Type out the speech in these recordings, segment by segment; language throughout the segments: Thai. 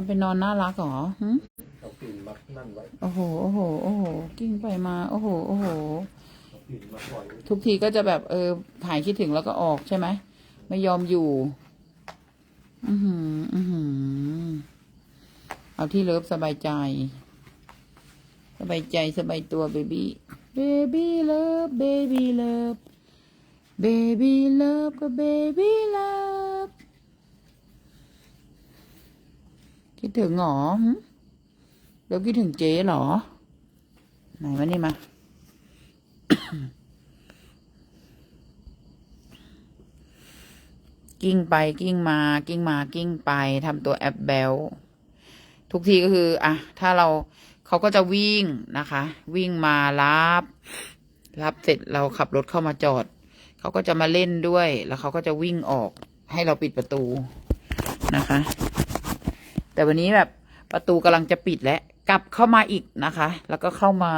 ำเป็นนอนน่ารักเหรอหึเอากลิ่นมานั่นไว้โอ้โห โอ้โห โอ้โห กิ้งไปมา โอ้โห โอ้โห เอากลิ่นมาปล่อยไว้ทุกทีก็จะแบบเออหายคิดถึงแล้วก็ออกใช่ไหม ไม่ยอมอยู่ อือหือ อือหือ เอาที่เลิฟสบายใจ สบายใจสบายตัวเบบี้ เบบี้เลิฟ เบบี้เลิฟ เบบี้เลิฟก็เบบี้เลิฟ คิดถึงหรอหึเลิฟคิดถึงเจ๊หรอ ไหนมานี่มา กิ้งไปกิ้งมา กิ้งมากิ้งไปทำตัวแอปเบลทุกทีก็คือ อะ ถ้าเราเขาก็จะวิ่งนะคะ วิ่งมารับ รับเสร็จเราขับรถเข้ามาจอด เขาก็จะมาเล่นด้วย แล้วเขาก็จะวิ่งออกให้เราปิดประตูนะคะ แต่วันนี้แบบประตูกำลังจะปิดแล้วกลับเข้ามาอีกนะคะ แล้วก็เข้ามา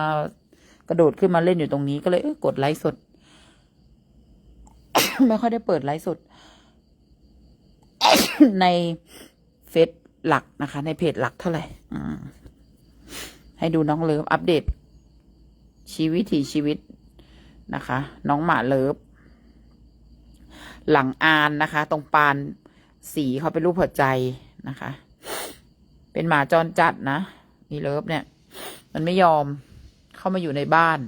กระโดดขึ้นมาเล่นอยู่ตรงนี้ก็เลยเออกดไลฟ์สด ไม่ค่อยได้เปิดไลฟ์สด ในเฟซหลักนะคะ ในเพจหลักเท่าไหร่ให้ดูน้องเลิฟอัปเดต ชีวิตถีชีวิตนะคะ น้องหมาเลิฟหลังอานนะคะ ตรงปานสีเขาเป็นรูปหัวใจนะคะ เป็นหมาจรจัดนะมีเลิฟเนี่ย มันไม่ยอมเข้ามาอยู่ในบ้าน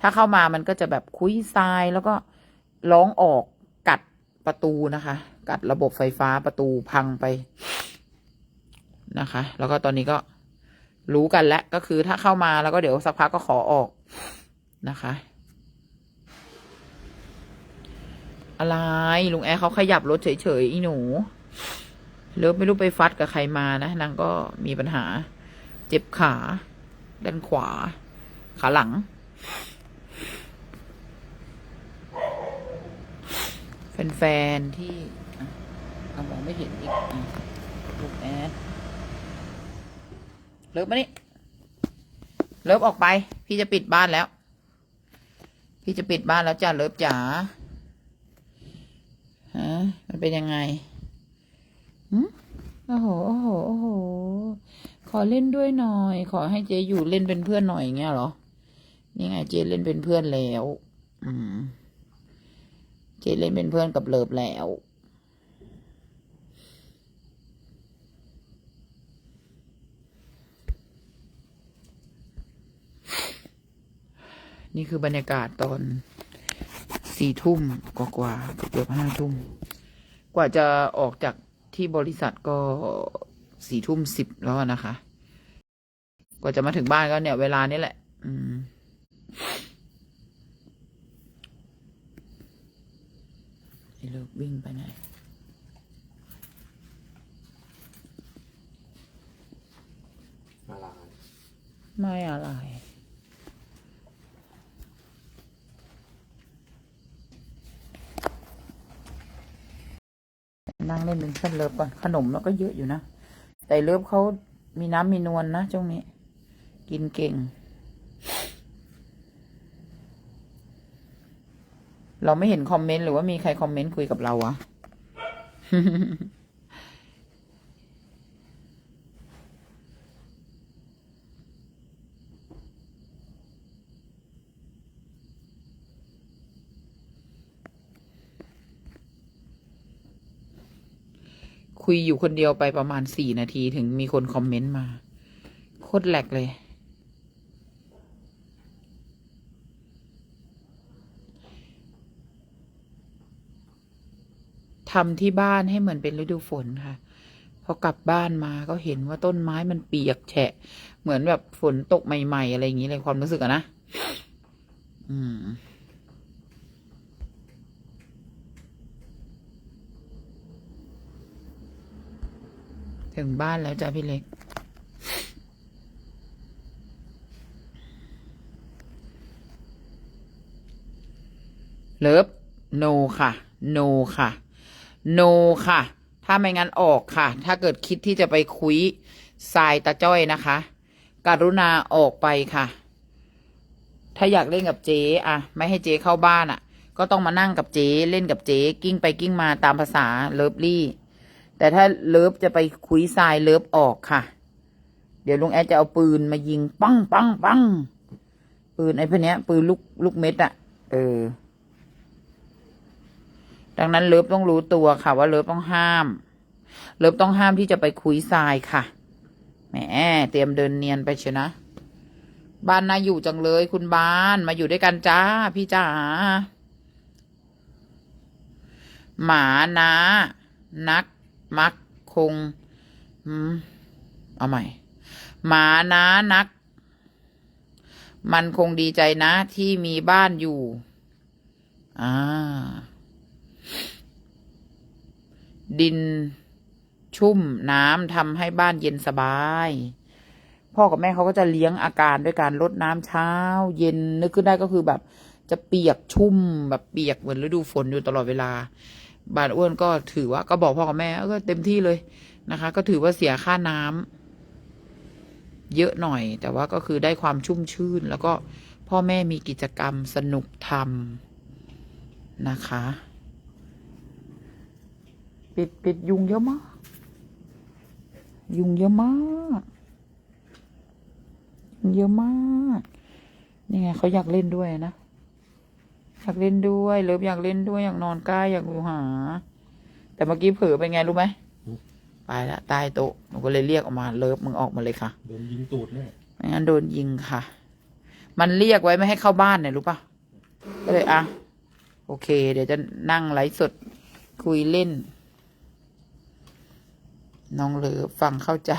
ถ้าเข้ามามันก็จะแบบคุยทรายแล้วก็ร้องออกกัดประตูนะคะ กัดระบบไฟฟ้าประตูพังไปนะคะ แล้วก็ตอนนี้ก็รู้กันแล้วก็คือถ้าเข้ามาแล้วก็เดี๋ยวสักพักก็ขอออกนะคะ อะไรลุงแอร์เขาขยับรถเฉยๆอีหนู เลิฟไม่รู้ไปฟัดกับใครมานะนางก็มีปัญหา เจ็บขา ด้านขวา ขาหลัง แฟนๆ ที่เอามองไม่เห็นอีกอะลูกแอดเลิฟมานี่เลิฟออกไป พี่จะปิดบ้านแล้ว พี่จะปิดบ้านแล้วจ้ะเลิฟจ๋าฮะมันเป็นยังไง โอ้โห โอ้โห โอ้โห ขอเล่นด้วยหน่อย ขอให้เจอยู่เล่นเป็นเพื่อนหน่อยอย่างเงี้ยเหรอ นี่ไงเจเล่นเป็นเพื่อนแล้ว อืม เจเล่นเป็นเพื่อนกับเลิฟแล้วนี่คือบรรยากาศตอนสี่ทุ่มกว่าๆเกือบห้าทุ่ม กว่าจะออกจาก ที่บริษัทก็สี่ทุ่มสิบแล้วนะคะ กว่าจะมาถึงบ้านก็เนี่ย เวลานี้แหละ อืมไอ้เลิกวิ่งไปไหนมาลายไม่อะไร นั่งเล่นเป็นเส้นเลิฟก่อนขนมแล้วก็เยอะอยู่นะ แต่เลิฟเขามีน้ำมีนวลนะช่วงนี้ กินเก่ง เราไม่เห็นคอมเมนต์หรือว่ามีใครคอมเมนต์คุยกับเราอะ คุยอยู่คนเดียวไปประมาณสี่นาทีถึงมีคนคอมเมนต์มา โคตรแหลกเลย ทำที่บ้านให้เหมือนเป็นฤดูฝนค่ะ พอกลับบ้านมาก็เห็นว่าต้นไม้มันเปียกแฉะ เหมือนแบบฝนตกใหม่ ๆ อะไรอย่างนี้เลยความรู้สึกอะนะ อืม ถึงบ้านแล้วจ้ะพี่เล็ก เลิฟโนค่ะโนค่ะโนค่ะ ถ้าไม่งั้นออกค่ะ ถ้าเกิดคิดที่จะไปคุยทรายตาจ้อยนะคะ กรุณาออกไปค่ะ ถ้าอยากเล่นกับเจ๊อะไม่ให้เจ๊เข้าบ้านอะก็ต้องมานั่งกับเจ๊เล่นกับเจ๊กิ้งไปกิ้งมาตามภาษาเลิฟลี่ แต่ถ้าเลิฟจะไปคุยทรายเลิฟออกค่ะ เดี๋ยวลุงแอดจะเอาปืนมายิงปังปังปังปืนไอ้พวกเนี้ยปืนลูกลูกเม็ดอะเออ ดังนั้นเลิฟต้องรู้ตัวค่ะ ว่าเลิฟต้องห้าม เลิฟต้องห้ามที่จะไปคุยทรายค่ะแหมเตรียมเดินเนียนไปเชียนะบ้านน่าอยู่จังเลยคุณบ้านมาอยู่ด้วยกันจ้า พี่จ๋าหมานะนัก มักคงเอาใหม่ หมานะนัก มันคงดีใจนะที่มีบ้านอยู่ อ่า ดินชุ่มน้ำทำให้บ้านเย็นสบาย พ่อกับแม่เขาก็จะเลี้ยงอาการด้วยการลดน้ำเช้า เย็นนึกขึ้นได้ก็คือแบบ จะเปียกชุ่มแบบเปียกเหมือนฤดูฝนอยู่ตลอดเวลา บานอ้วนก็ถือว่าก็บอกพ่อกับแม่ก็เต็มที่เลยนะคะ ก็ถือว่าเสียค่าน้ำเยอะหน่อย แต่ว่าก็คือได้ความชุ่มชื่น แล้วก็พ่อแม่มีกิจกรรมสนุกทำนะคะ ปิดปิดยุงเยอะมากยุงเยอะมากยุงเยอะมากนี่ไงเขาอยากเล่นด้วยนะากเล่นด้วย เลิฟอยากเล่นด้วยอยากนอนใกล้อยากดูหา แต่เมื่อกี้เผลอเป็นไงรู้ไหมไปละใต้โต๊ะหนูก็เลยเรียกออกมาเลิฟมึงออกมาเลยค่ะโดนยิงตูดแน่ไม่งั้นโดนยิงค่ะ มันเรียกไว้ไม่ให้เข้าบ้านเนี่ยรู้ปะก็เลยอะโอเค เดี๋ยวจะนั่งไลฟ์สดคุยเล่น น้องเลิฟฟังเข้าใจ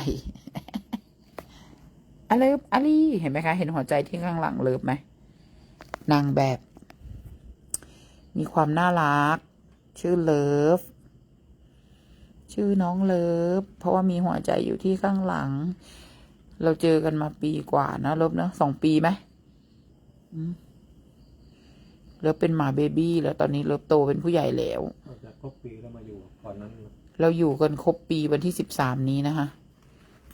อะเลิฟอะลีเห็นไหมคะ เห็นหัวใจที่ข้างหลังเลิฟไหมนางแบบ มีความน่ารัก ชื่อเลิฟ ชื่อน้องเลิฟ เพราะว่ามีหัวใจอยู่ที่ข้างหลัง เราเจอกันมาปีกว่านะเลิฟเนอะสองปีไหมอืมเลิฟเป็นหมาเบบี้แล้วตอนนี้เลิฟโตเป็นผู้ใหญ่แล้วออกจากครบปีแล้วมาอยู่ก่อนนั้น เราอยู่กันครบปีวันที่สิบสามนี้นะคะ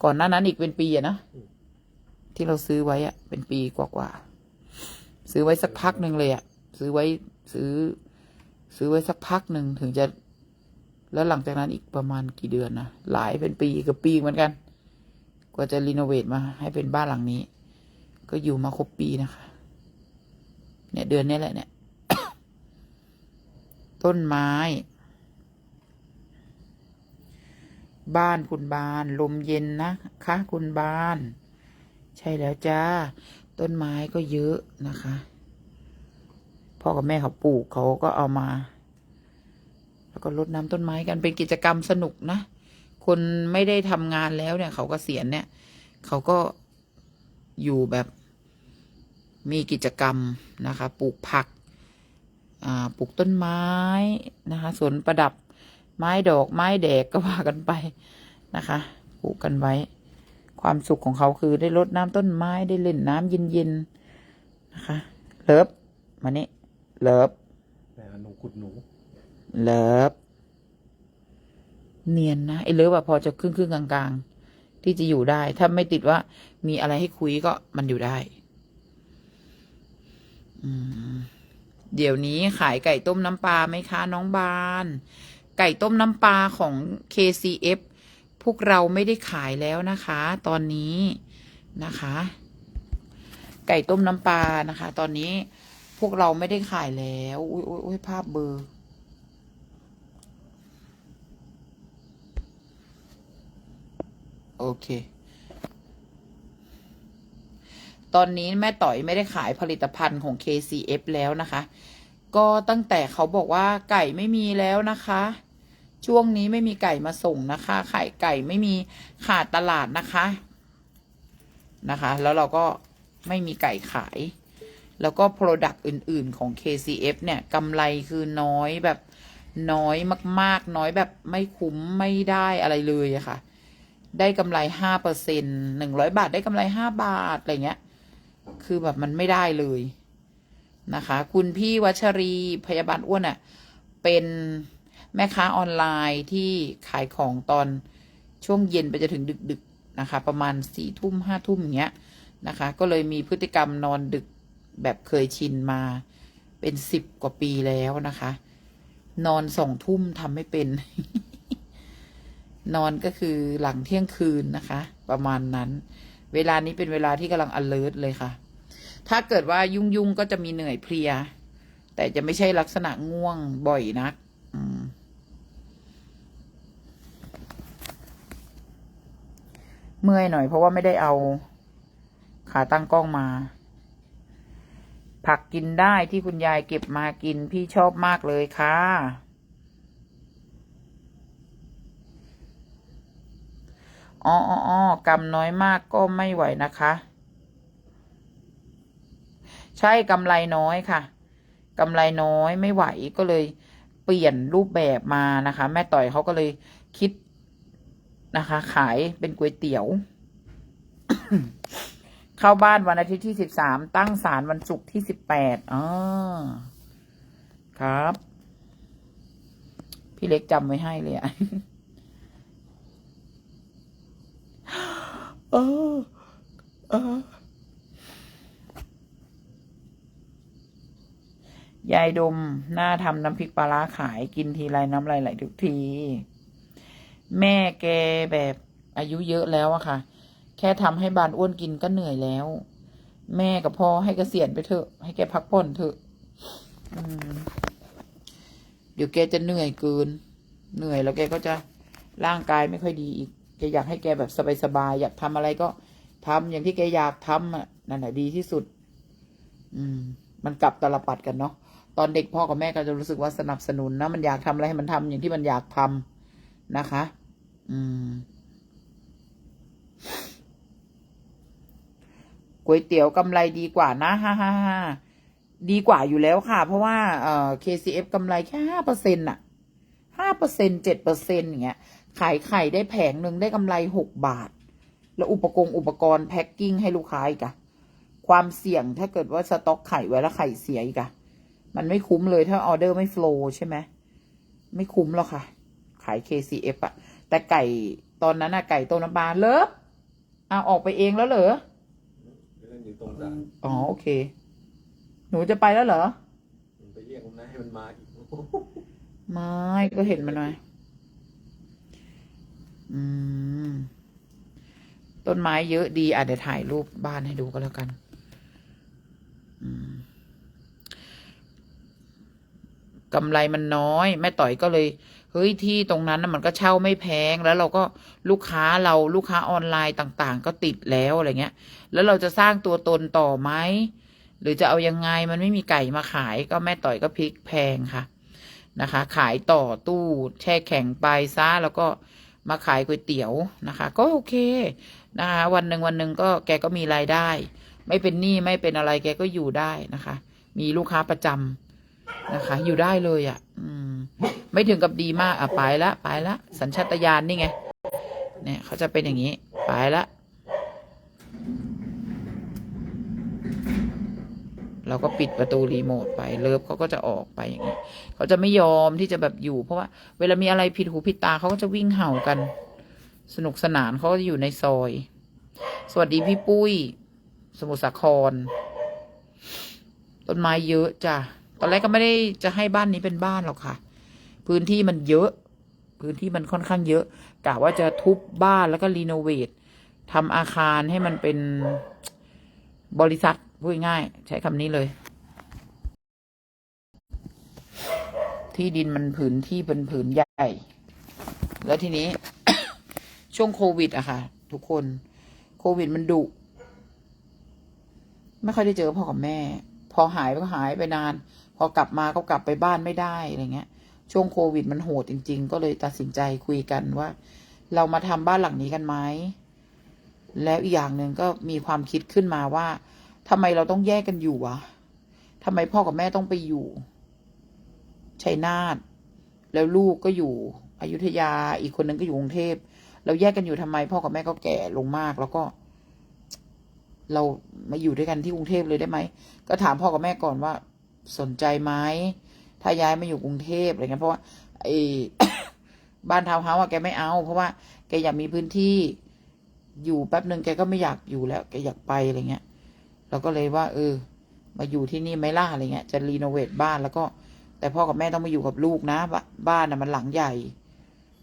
ก่อนหน้านั้นอีกเป็นปีอะนะที่เราซื้อไว้อะเป็นปีกว่าๆซื้อไว้สักพักหนึ่งเลยอะ ซื้อไว้ซื้อ ซื้อไว้สักพักหนึ่งถึงจะ แล้วหลังจากนั้นอีกประมาณกี่เดือนนะหลายเป็นปีกับปีเหมือนกัน กว่าจะรีโนเวทมาให้เป็นบ้านหลังนี้ ก็อยู่มาครบปีนะคะ เนี่ยเดือนนี้แหละเนี่ย ต้นไม้ บ้านคุณบาน ลมเย็นนะคะคุณบาน ใช่แล้วจ้า ต้นไม้ก็เยอะนะคะ พ่อกับแม่เขาปลูกเขาก็เอามา แล้วก็รดน้ำต้นไม้กันเป็นกิจกรรมสนุกนะ คนไม่ได้ทำงานแล้วเนี่ย เขาก็เสียณเนี่ย เขาก็อยู่แบบมีกิจกรรมนะคะ ปลูกผักปลูกต้นไม้นะคะสวนประดับไม้ดอกไม้แดกก็ว่ากันไปนะคะปลูกกันไว้ ความสุขของเขาคือได้รดน้ำต้นไม้ได้เล่นน้ำเย็นๆนะคะเลิฟมานี่ เลิฟแต่หนูขุดหนูเลิฟเนียนนะไอ้เลิฟอะพอจะครึ่งครึ่งๆกลางๆ ที่จะอยู่ได้ ถ้าไม่ติดว่า มีอะไรให้คุยก็มันอยู่ได้อืมเดี๋ยวนี้ขายไก่ต้มน้ำปลาไหมคะ น้องบาน ไก่ต้มน้ำปลาของ KCF พวกเราไม่ได้ขายแล้วนะคะ ตอนนี้นะคะ ไก่ต้มน้ำปลานะคะ ตอนนี้ พวกเราไม่ได้ขายแล้ว อุ้ยอุ้ยอุ้ยภาพเบอร์ โอเค ตอนนี้แม่ต่อยไม่ได้ขายผลิตภัณฑ์ของ KCF แล้วนะคะ ก็ตั้งแต่เขาบอกว่าไก่ไม่มีแล้วนะคะ ช่วงนี้ไม่มีไก่มาส่งนะคะ ไข่ไก่ไม่มีขาดตลาดนะคะ นะคะ แล้วเราก็ไม่มีไก่ขาย แล้วก็ Product อื่น ๆ ของ KCF เนี่ยกำไรคือน้อยแบบน้อยมาก ๆ น้อยแบบไม่คุ้มไม่ได้อะไรเลยอะค่ะ ได้กำไรห้าเปอร์เซ็นหนึ่งร้อยบาทได้กำไรห้าบาท อะไรเงี้ย คือแบบมันไม่ได้เลยนะคะ คุณพี่วัชรีพยาบาลอ้วนอะ่ะเป็นแม่ค้าออนไลน์ที่ขายของตอนช่วงเย็นไปจะถึงดึก ๆ นะคะ ประมาณสี่ทุ่มห้าทุ่มอย่างเงี้ยนะคะ ก็เลยมีพฤติกรรมนอนดึก แบบเคยชินมาเป็นสิบกว่าปีแล้วนะคะ นอนสองทุ่มทำไม่เป็น นอนก็คือหลังเที่ยงคืนนะคะ ประมาณนั้น เวลานี้เป็นเวลาที่กำลัง alert เลยค่ะ ถ้าเกิดว่ายุ่งๆก็จะมีเหนื่อยเพลีย แต่จะไม่ใช่ลักษณะง่วงบ่อยนักเมื่อยหน่อยเพราะว่าไม่ได้เอาขาตั้งกล้องมา ผักกินได้ที่คุณยายเก็บมากินพี่ชอบมากเลยค่ะอ๋ออ๋ออ๋อกำน้อยมากก็ไม่ไหวนะคะ ใช่กำไรน้อยค่ะกำไรน้อยไม่ไหวก็เลยเปลี่ยนรูปแบบมานะคะ แม่ต่อยเขาก็เลยคิดนะคะ ขายเป็นก๋วยเตี๋ยว เข้าบ้านวันอาทิตย์ที่สิบสามตั้งศาลวันศุกร์ที่สิบแปดอ๋อครับ พี่เล็กจำไว้ให้เลยอะเออเออยายดมหน้าทำน้ำพริกปลาร้าขายกินทีไรน้ำลายไหลทุกที แม่แกแบบอายุเยอะแล้วอะค่ะ แค่ทำให้บานอ้วนกินก็เหนื่อยแล้ว แม่กับพ่อให้เกษียณไปเถอะ ให้แกพักผ่อนเถอะเดี๋ยวแกจะเหนื่อยเกิน เหนื่อยแล้วแกก็จะร่างกายไม่ค่อยดีอีกแกอยากให้แกแบบสบายๆอยากทำอะไรก็ทำอย่างที่แกอยากทำอะนั่นแหละดีที่สุด อืม มันกลับตลปัดกันเนาะตอนเด็กพ่อกับแม่ก็จะรู้สึกว่าสนับสนุนนะมันอยากทำอะไรให้มันทำอย่างที่มันอยากทำนะคะ อืม ก๋วยเตี๋ยวกำไรดีกว่านะฮ่าฮ่าฮ่าดีกว่าอยู่แล้วค่ะ เพราะว่าเอ่อ KCF กำไรแค่ห้าเปอร์เซ็นต์ะห้าเปอร์เซ็นเจ็ดเปอร์เซ็นอย่างเงี้ย ขายไข่ได้แผงหนึ่งได้กำไรหกบาท แล้วอุปกรณ์อุปกรณ์แพ็คกิ้งให้ลูกค้าอีกอะความเสี่ยงถ้าเกิดว่าสต็อกไข่ไว้แล้วไข่เสียอีกอะมันไม่คุ้มเลยถ้าออเดอร์ไม่โฟล์ใช่ไหมไม่คุ้มหรอกค่ะ ขาย KCF อะแต่ไก่ตอนนั้นอะไก่ต้มน้ำปลาเลิฟเอาออกไปเองแล้วเหรอ อยู่ตรงศาลอ๋อโอเค หนูจะไปแล้วเหรอมันไปเรียกมันนะให้มันมาอีกไม่ก็เห็นมันหน่อยอืม ต้นไม้เยอะดีอะเดี๋ยวถ่ายรูปบ้านให้ดูก็แล้วกัน อืม กำไรมันน้อย แม่ต่อยก็เลยเฮ้ยที่ตรงนั้นน่ะมันก็เช่าไม่แพงแล้วเราก็ลูกค้าเราลูกค้าออนไลน์ต่างๆ ก็ติดแล้วอะไรเงี้ย แล้วเราจะสร้างตัวตนต่อไหมหรือจะเอายังไงมันไม่มีไก่มาขายก็แม่ต่อยก็พลิกแพงค่ะนะคะ ขายต่อตู้แช่แข็งไปซะแล้วก็มาขายก๋วยเตี๋ยวนะคะ ก็โอเคนะคะวันหนึ่งวันหนึ่งก็แกก็มีรายได้ ไม่เป็นหนี้ไม่เป็นอะไรแกก็อยู่ได้นะคะ มีลูกค้าประจำ นะคะ อยู่ได้เลยอะ่ะ อืม ไม่ถึงกับดีมาก อะ ไปละไปละ สัญชาตญาณนี่ไง เนี่ยเขาจะเป็นอย่างนี้ ไปละ เราก็ปิดประตูรีโมทไป เลิฟเขาก็จะออกไปอย่างนี้ เขาจะไม่ยอมที่จะแบบอยู่ เพราะว่า เวลามีอะไรผิดหูผิดตาเขาก็จะวิ่งเห่ากัน สนุกสนานเขาก็จะอยู่ในซอย สวัสดีพี่ปุ้ย สมุทรสาคร ต้นไม้เยอะจ้ะ ตอนแรกก็ไม่ได้จะให้บ้านนี้เป็นบ้านหรอกค่ะ พื้นที่มันเยอะ พื้นที่มันค่อนข้างเยอะกะว่าจะทุบบ้านแล้วก็รีโนเวททำอาคารให้มันเป็นบริษัทพูดง่าย ใช้คำนี้เลย ที่ดินมันผืนที่เป็นผืนใหญ่ แล้วทีนี้ ช่วงโควิดอะค่ะ ทุกคน โควิดมันดุไม่ค่อยได้เจอพ่อกับแม่ พอหายก็หายไปนาน พอกลับมาก็กลับไปบ้านไม่ได้อะไรเงี้ย ช่วงโควิดมันโหดจริง ๆ ก็เลยตัดสินใจคุยกันว่า เรามาทำบ้านหลังนี้กันไหมแล้วอีกอย่างหนึ่งก็มีความคิดขึ้นมาว่าทำไมเราต้องแยกกันอยู่วะทำไมพ่อกับแม่ต้องไปอยู่ชัยนาทแล้วลูกก็อยู่อยุธยาอีกคนนึงก็อยู่กรุงเทพเราแยกกันอยู่ทำไม พ่อกับแม่ก็แก่ลงมาก แล้วก็ เรามาอยู่ด้วยกันที่กรุงเทพเลยได้ไหมก็ถามพ่อกับแม่ก่อนว่า สนใจไหมถ้าย้ายมาอยู่กรุงเทพอะไรเงี้ยเพราะว่าไอ้บ้านทาวน์เฮาส์อะแกไม่เอา เพราะว่าแกอยากมีพื้นที่ อยู่แป๊บหนึ่งแกก็ไม่อยากอยู่แล้ว แกอยากไปอะไรเงี้ยเราก็เลยว่า เออ มาอยู่ที่นี่ไหม่ล่าอะไรเงี้ยจะรีโนเวทบ้านแล้วก็ แต่พ่อกับแม่ต้องมาอยู่กับลูกนะ บ้านน่ะมันหลังใหญ่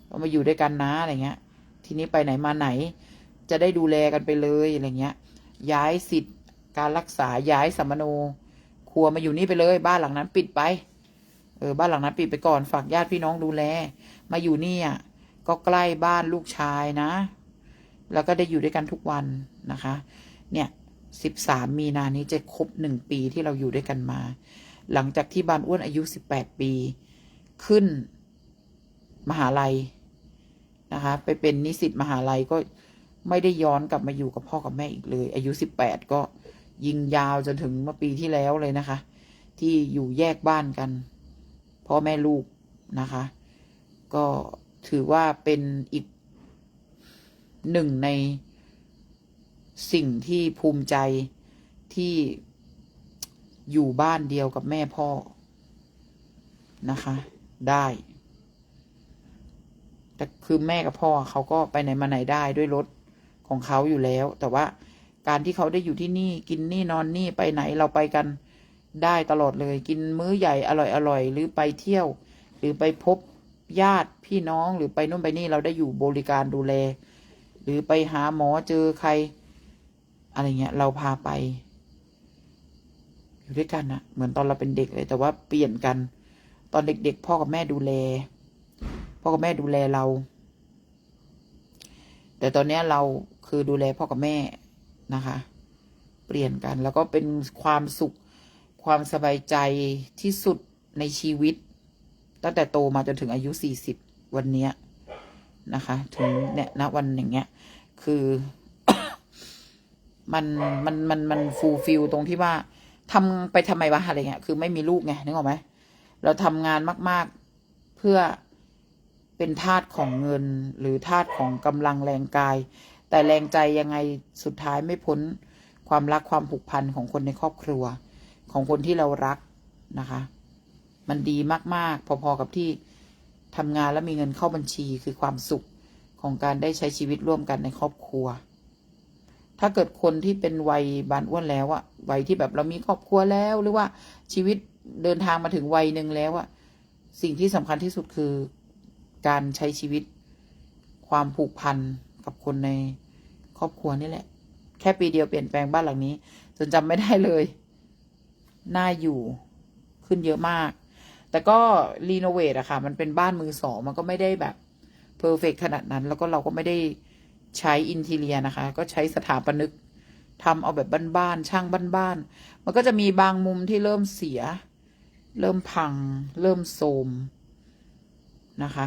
ก็มาอยู่ด้วยกันนะอะไรเงี้ย ทีนี้ไปไหนมาไหน จะได้ดูแลกันไปเลยอะไรเงี้ย ย้ายสิทธิ์การรักษาย้ายสัมมโน ครัวมาอยู่นี่ไปเลย บ้านหลังนั้นปิดไป เออ บ้านหลังนั้นปิดไปก่อนฝากญาติพี่น้องดูแล มาอยู่นี่อะก็ใกล้บ้านลูกชายนะ แล้วก็ได้อยู่ด้วยกันทุกวันนะคะ เนี่ยสิบสามมีนานี้จะครบหนึ่งปีที่เราอยู่ด้วยกันมา หลังจากที่บานอ้วนอายุสิบแปดปี ขึ้นมหาลัยนะคะ ไปเป็นนิสิตมหาลัยก็ไม่ได้ย้อนกลับมาอยู่กับพ่อกับแม่อีกเลย อายุสิบแปดก็ ยิงยาวจนถึงเมื่อปีที่แล้วเลยนะคะ ที่อยู่แยกบ้านกันพ่อแม่ลูกนะคะ ก็ถือว่าเป็นอีกหนึ่งในสิ่งที่ภูมิใจที่อยู่บ้านเดียวกับแม่พ่อนะคะ ได้ แต่คือแม่กับพ่อเขาก็ไปไหนมาไหนได้ด้วยรถของเขาอยู่แล้ว แต่ว่า การที่เขาได้อยู่ที่นี่กินนี่นอนนี่ไปไหนเราไปกันได้ตลอดเลย กินมื้อใหญ่อร่อยอร่อยหรือไปเที่ยว หรือไปพบญาติพี่น้องหรือไปนู่นไปนี่เราได้อยู่บริการดูแล หรือไปหาหมอเจอใคร อะไรเงี้ย เราพาไป อยู่ด้วยกันนะเหมือนตอนเราเป็นเด็กเลย แต่ว่าเปลี่ยนกัน ตอนเด็กๆ พ่อกับแม่ดูแล พ่อกับแม่ดูแลเรา แต่ตอนนี้เราคือดูแลพ่อกับแม่ นะคะ เปลี่ยนกันแล้วก็เป็นความสุขความสบายใจที่สุดในชีวิต ตั้งแต่โตมาจนถึงอายุสี่สิบวันเนี้ยนะคะ ถึงเนี่ยณวันอย่างเงี้ย คือ มันมันมันมันฟูลฟิลตรงที่ว่าทำไปทำไมวะอะไรเงี้ยคือไม่มีลูกไงนึกออกไหมเราทำงานมาก ๆเพื่อเป็นทาสของเงินหรือทาสของกำลังแรงกาย แต่แรงใจยังไงสุดท้ายไม่พ้นความรักความผูกพันของคนในครอบครัว ของคนที่เรารักนะคะ มันดีมากๆ พอๆกับที่ทำงานแล้วมีเงินเข้าบัญชีคือความสุขของการได้ใช้ชีวิตร่วมกันในครอบครัว ถ้าเกิดคนที่เป็นวัยบานอ้วนแล้วอะวัยที่แบบเรามีครอบครัวแล้วหรือว่าชีวิตเดินทางมาถึงวัยหนึ่งแล้วอะสิ่งที่สำคัญที่สุดคือการใช้ชีวิต ความผูกพันกับคนใน ครอบครัวนี่แหละ แค่ปีเดียวเปลี่ยนแปลงบ้านหลังนี้ จนจำไม่ได้เลย น่าอยู่ขึ้นเยอะมาก แต่ก็รีโนเวทอะค่ะ มันเป็นบ้านมือสอง มันก็ไม่ได้แบบเพอร์เฟกขนาดนั้น แล้วก็เราก็ไม่ได้ใช้อินทีเรียนะคะ ก็ใช้สถาปนิกทำเอาแบบบ้านๆ ช่างบ้านๆ มันก็จะมีบางมุมที่เริ่มเสีย เริ่มพัง เริ่มโทรมนะคะ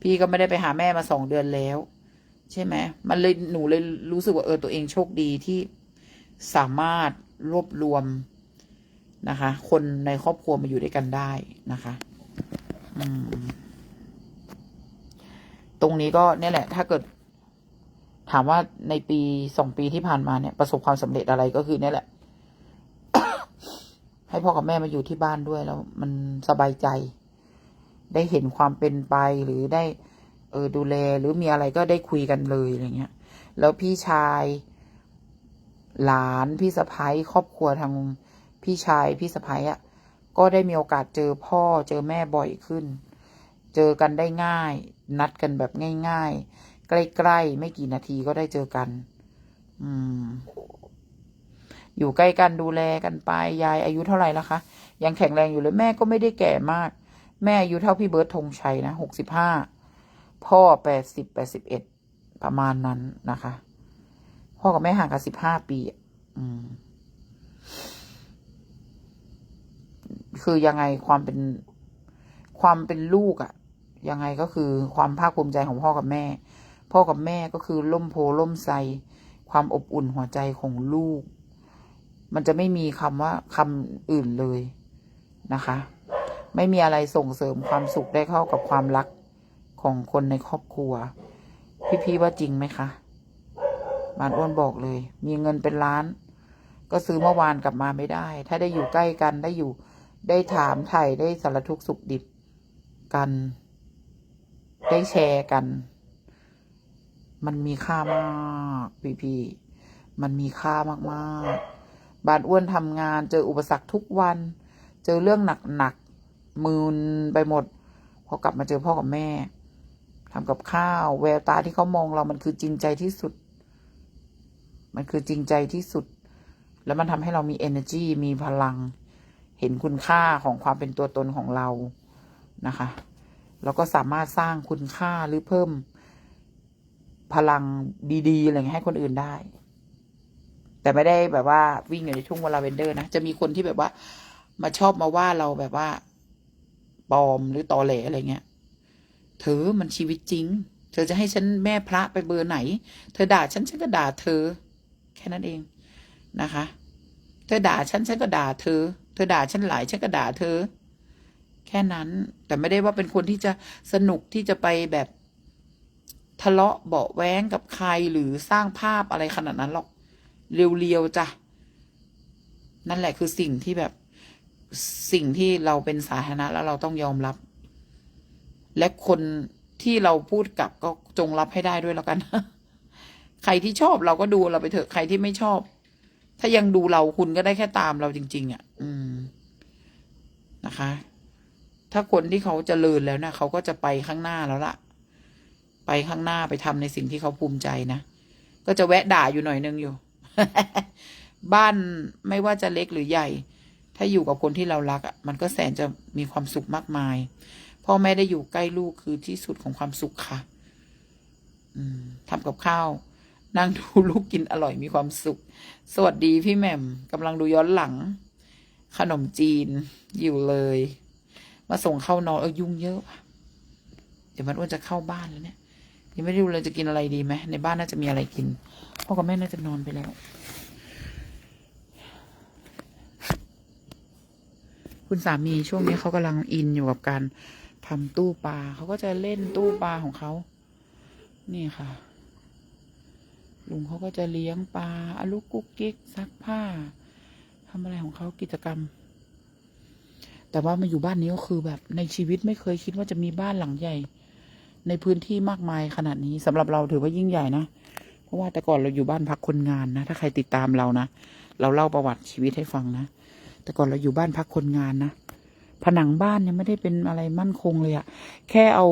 พี่ก็ไม่ได้ไปหาแม่มาสองเดือนแล้ว ใช่ไหมมันเลยหนูเลยรู้สึกว่าเออตัวเองโชคดีที่สามารถรวบรวมนะคะ คนในครอบครัวมาอยู่ด้วยกันได้นะคะ อืม ตรงนี้ก็เนี่ยแหละ ถ้าเกิด ถามว่าในปีสองปีที่ผ่านมาเนี่ย ประสบความสำเร็จอะไรก็คือเนี่ยแหละ ให้พ่อกับแม่มาอยู่ที่บ้านด้วยแล้ว มันสบายใจ ได้เห็นความเป็นไปหรือได้ เออดูแลหรือมีอะไรก็ได้คุยกันเลยอะไรเงี้ย แล้วพี่ชาย หลานพี่สะพ้ายครอบครัวทางพี่ชายพี่สะพ้ายอะก็ได้มีโอกาสเจอพ่อเจอแม่บ่อยขึ้น เจอกันได้ง่าย นัดกันแบบง่าย ๆ ใกล้ๆไม่กี่นาทีก็ได้เจอกัน อืม อยู่ใกล้กันดูแลกันไปยายอายุเท่าไหร่ล้วคะยังแข็งแรงอยู่เลยแม่ก็ไม่ได้แก่มาก แม่อายุเท่าพี่เบิร์ดธงชัยนะหกสิบห้า พ่อแปดสิบแปดสิบเอ็ดประมาณนั้นนะคะ พ่อกับแม่ห่างกันสิบห้าปีอืมคือยังไงความเป็นความเป็นลูกอะยังไงก็คือความภาคภูมิใจของพ่อกับแม่ พ่อกับแม่ก็คือล่มโพล่มไทรความอบอุ่นหัวใจของลูก มันจะไม่มีคำว่าคำอื่นเลยนะคะ ไม่มีอะไรส่งเสริมความสุขได้เข้ากับความรัก ของคนในครอบครัว พี่ๆว่าจริงไหมคะบานอ้วนบอกเลย มีเงินเป็นล้าน ก็ซื้อเมื่อวานกลับมาไม่ได้ ถ้าได้อยู่ใกล้กันได้อยู่ได้ถามไถ่ได้สารทุกข์สุขดิบกัน ได้แชร์กัน มันมีค่ามากพี่พี่มันมีค่ามากๆ บานอ้วนทำงานเจออุปสรรคทุกวัน เจอเรื่องหนักๆมืนไปหมด พอกลับมาเจอพ่อกับแม่ ทำกับข้าว แววตาที่เขามองเรามันคือจริงใจที่สุด มันคือจริงใจที่สุด แล้วมันทำให้เรามี energy มีพลัง เห็นคุณค่าของความเป็นตัวตนของเรานะคะ แล้วก็สามารถสร้างคุณค่าหรือเพิ่มพลังดีๆอะไรเงี้ยให้คนอื่นได้ แต่ไม่ได้แบบว่าวิ่งอยู่ในทุ่งเวลาเวนเดอร์นะจะมีคนที่แบบว่า มาชอบมาว่าเราแบบว่าปลอมหรือตอแหลอะไรเงี้ย เธอมันชีวิตจริง เธอจะให้ฉันแม่พระไปเบอร์ไหน เธอด่าฉันฉันก็ด่าเธอ แค่นั้นเองนะคะ เธอด่าฉันฉันก็ด่าเธอ เธอด่าฉันหลายฉันก็ด่าเธอ แค่นั้นแต่ไม่ได้ว่าเป็นคนที่จะสนุกที่จะไปแบบทะเลาะเบาะแว้งกับใครหรือสร้างภาพอะไรขนาดนั้นหรอก เรียวๆจ้ะ นั่นแหละคือสิ่งที่แบบสิ่งที่เราเป็นสาธารณะแล้วเราต้องยอมรับ และคนที่เราพูดกับก็จงรับให้ได้ด้วยแล้วกัน ใครที่ชอบเราก็ดูเราไปเถอะใครที่ไม่ชอบ ถ้ายังดูเราคุณก็ได้แค่ตามเราจริง ๆอะ อืมนะคะ ถ้าคนที่เขาเจริญแล้วนะเขาก็จะไปข้างหน้าแล้วล่ะ ไปข้างหน้าไปทำในสิ่งที่เขาภูมิใจนะก็จะแวะด่าอยู่หน่อยนึงอยู่ บ้านไม่ว่าจะเล็กหรือใหญ่ ถ้าอยู่กับคนที่เรารักอะมันก็แสนจะมีความสุขมากมาย พ่อแม่ได้อยู่ใกล้ลูกคือที่สุดของความสุขค่ะ อืมทำกับข้าว นั่งดูลูกกินอร่อยมีความสุข สวัสดีพี่แหม่มกำลังดูย้อนหลัง ขนมจีน อยู่เลย มาส่งเข้านอนเออยุ่งเยอะว่ะเดี๋ยวมันอ้วนจะเข้าบ้านแล้วเนี่ยยังไม่ได้ดูเลยจะกินอะไรดีไหมในบ้านน่าจะมีอะไรกินพ่อกับแม่น่าจะนอนไปแล้วคุณสามีช่วงนี้เขากำลังอินอยู่กับการ ทำตู้ปลาเขาก็จะเล่นตู้ปลาของเขา นี่ค่ะ ลุงเขาก็จะเลี้ยงปลาอลูกกุ๊กกิ๊กซักผ้าทำอะไรของเขากิจกรรม แต่ว่ามาอยู่บ้านนี้ก็คือแบบในชีวิตไม่เคยคิดว่าจะมีบ้านหลังใหญ่ ในพื้นที่มากมายขนาดนี้สำหรับเราถือว่ายิ่งใหญ่นะเพราะว่าแต่ก่อนเราอยู่บ้านพักคนงานนะ ถ้าใครติดตามเรานะเราเล่าประวัติชีวิตให้ฟังนะแต่ก่อนเราอยู่บ้านพักคนงานนะ ผนังบ้านยังไม่ได้เป็นอะไรมั่นคงเลยอะแค่เอา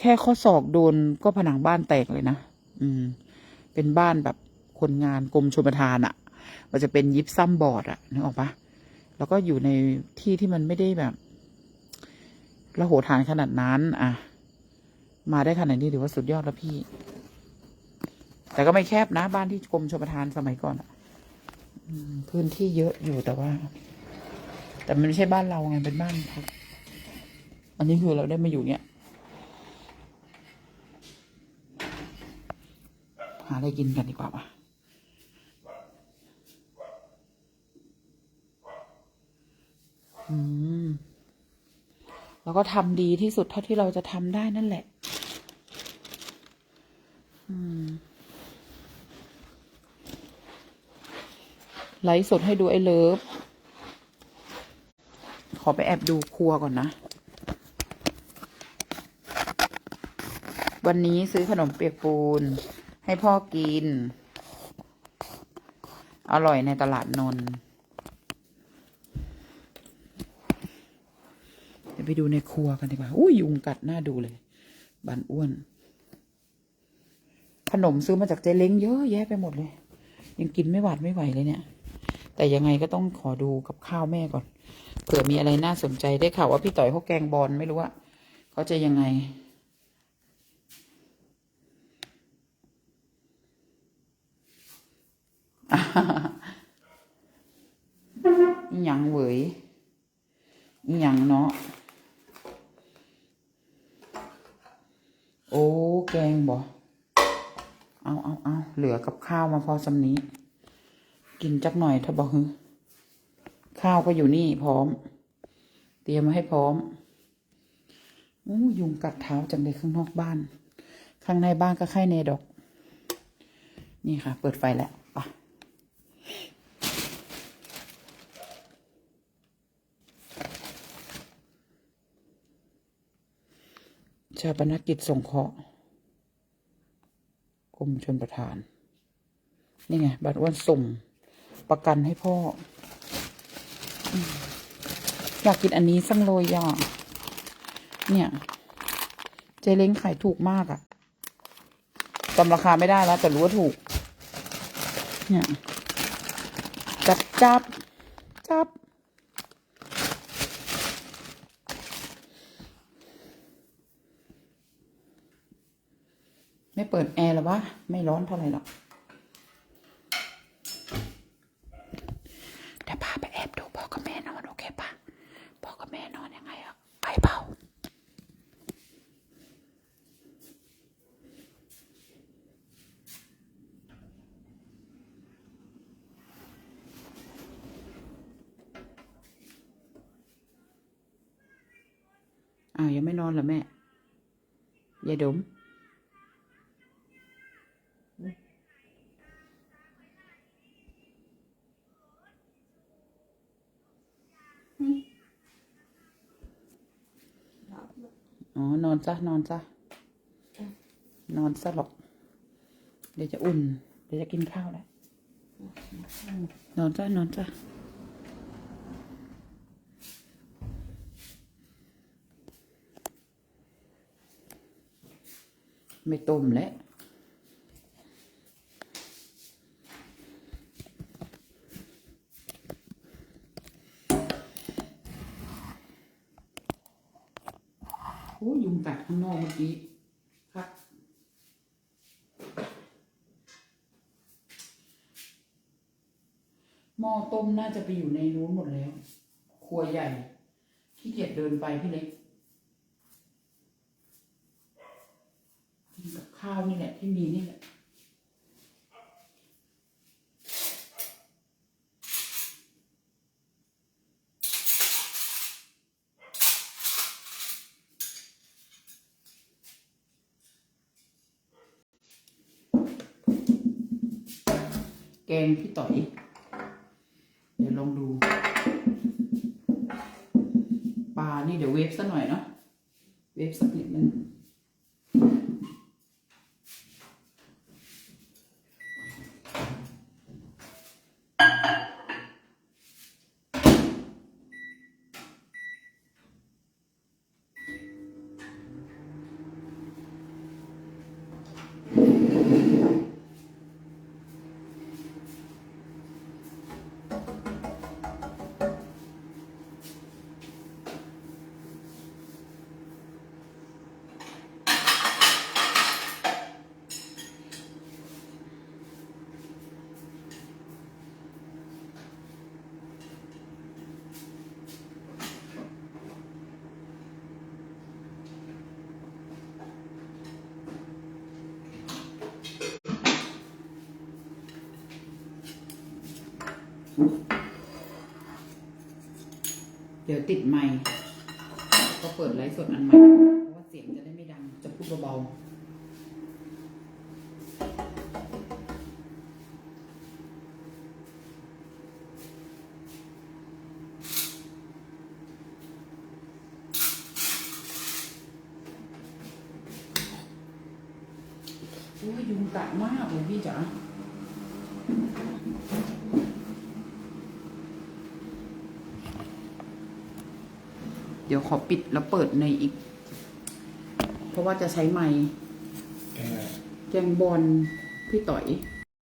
แค่ข้อศอกโดนก็ผนังบ้านแตกเลยนะอืม เป็นบ้านแบบคนงานกรมชลประทานอะมันจะเป็นยิปซัมบอร์ดอะนึกออกปะแล้วก็อยู่ในที่ที่มันไม่ได้แบบระโหฐานขนาดนั้น อะ มาได้ขนาดนี้ถือว่าสุดยอดแล้วพี่ แต่ก็ไม่แคบนะ บ้านที่กรมชลประทานสมัยก่อนอะพื้นที่เยอะอยู่แต่ว่า แต่มันไม่ใช่บ้านเราไงเป็นบ้านพักอันนี้คือเราได้มาอยู่เนี้ยหาอะไรกินกันดีกว่าปะอืมแล้วก็ทำดีที่สุดเท่าที่เราจะทำได้นั่นแหละ อืมไลฟ์สดให้ดูไอ้เลิฟ อไปแอบดูครัวก่อนนะ วันนี้ซื้อขนมเปียกปูน ให้พ่อกิน อร่อยในตลาดนนท์เดี๋ยวไปดูในครัวกันดีกว่าอุ้ยยุงกัดหน้าดูเลยบันอ้วน ขนมซื้อมาจากเจเล้งเยอะแยะไปหมดเลย ยังกินไม่หวาดไม่ไหวเลยเนี่ย แต่ยังไงก็ต้องขอดูกับข้าวแม่ก่อน เผื่อมีอะไรน่าสนใจได้ข่าวว่าพี่ต่อยเขาแกงบอลไม่รู้ว่าเขาจะยังไงอิหยังเหวยอิหยังเนาะ โอ้ แกงบ่เอาเอาเอาเหลือกับข้าวมาพอสำนี้ กินจักหน่อยถ้าบอกฮึ ข้าวก็อยู่นี่พร้อม เตรียมมาให้พร้อมอู้ยุงกัดเท้าจังเลยข้างนอกบ้าน ข้างในบ้านก็ไข่เนดอก นี่ค่ะ เปิดไฟแล้วไปะชาปนกิจสงเคราะห์กรมชนประทาน นี่ไงบัตรอ้วนส่งประกันให้พ่อ อยากกินอันนี้สังโรยอะเนี่ย เจเล้งขายถูกมากอะจำราคาไม่ได้แล้ว แต่รู้ว่าถูก เนี่ย จับจับจับ ไม่เปิดแอร์หรอวะ ไม่ร้อนเท่าไหร่หรอกเดี๋ยวพาไปแอบดูพ่อกับแม่นอน โอเคปะพ่อกับแม่นอนยังไงอะไปเปล่า อนอนเหรอแม่ยายดม อ๋อ นอนซะ นอนซะ นอนซะหรอก เดี๋ยวจะอุ่น เดี๋ยวจะกินข้าวแล้ว นอนซะ นอนซะ ไม่ต้มแล้วโอ้ยยุงกัดข้างนอกเมื่อกี้ครับหม้อต้มน่าจะไปอยู่ในนู้นหมดแล้ว ครัวใหญ่ขี้เกียจเดินไปพี่เล็ก กินกับ ข้าวนี่แหละที่มีนี่แหละแกงพี่ต่อย เดี๋ยวลองดูปลานี่เดี๋ยวเวฟสักหน่อยเนาะเวฟสักนิดนึง เดี๋ยวติดไมค์ก็เปิดไลฟ์สดอันใหม่เพราะว่าเสียงจะได้ไม่ดัง จะพูดเบาๆโอ้ยยุงกัดมากเลยพี่จ๋า เดี๋ยว ขอปิดแล้วเปิดในอีก เพราะว่าจะใช้ไมค์แกงบอลพี่ต่อย